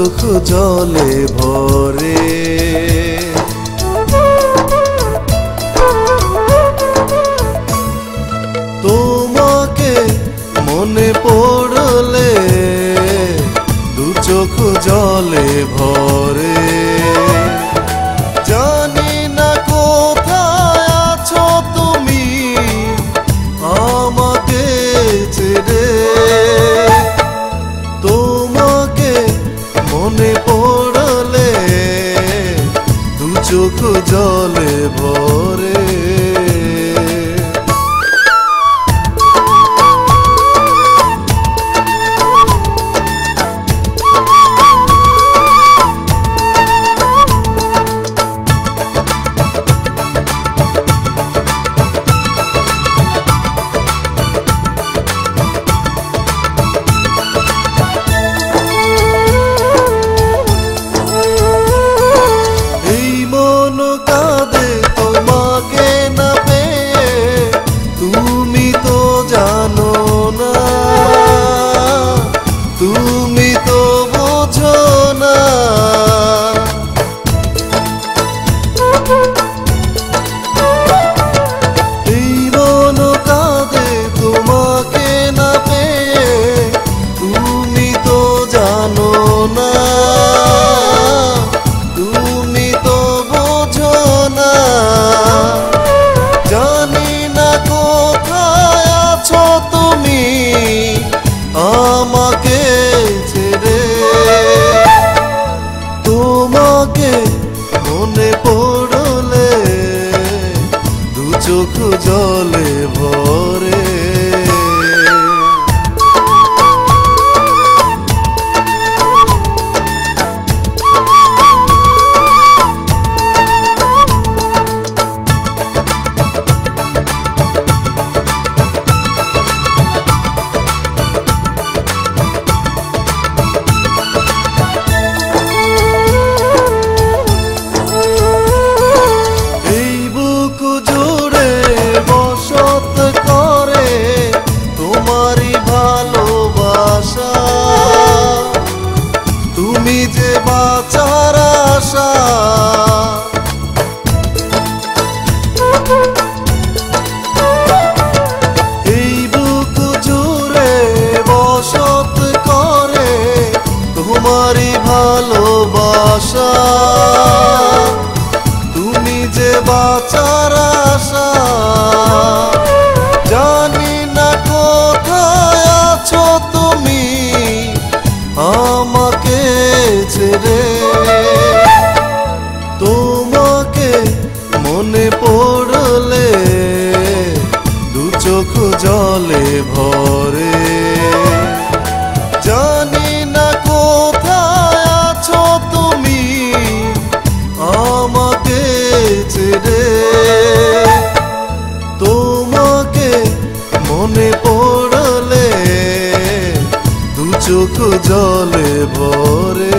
চোখ জলে ভরে। তোমাকে মনে পড়লে দু চোখ জলে ভরে। জলে ভরে তোমাকে মনে পড়লে দু চোখ জলে ভরে তোমারই ভালোবাসা। তুমি যে বাঁচার আশা। বসত ভালোবাসা। তুমি যে বাঁচার আশা। মনে পড়লে দু চোখ জলে ভরে। জানি না কোথায় আছো তুমি আমাকে ছেড়ে। তোমাকে মনে পড়লে দু চোখ জলে ভরে।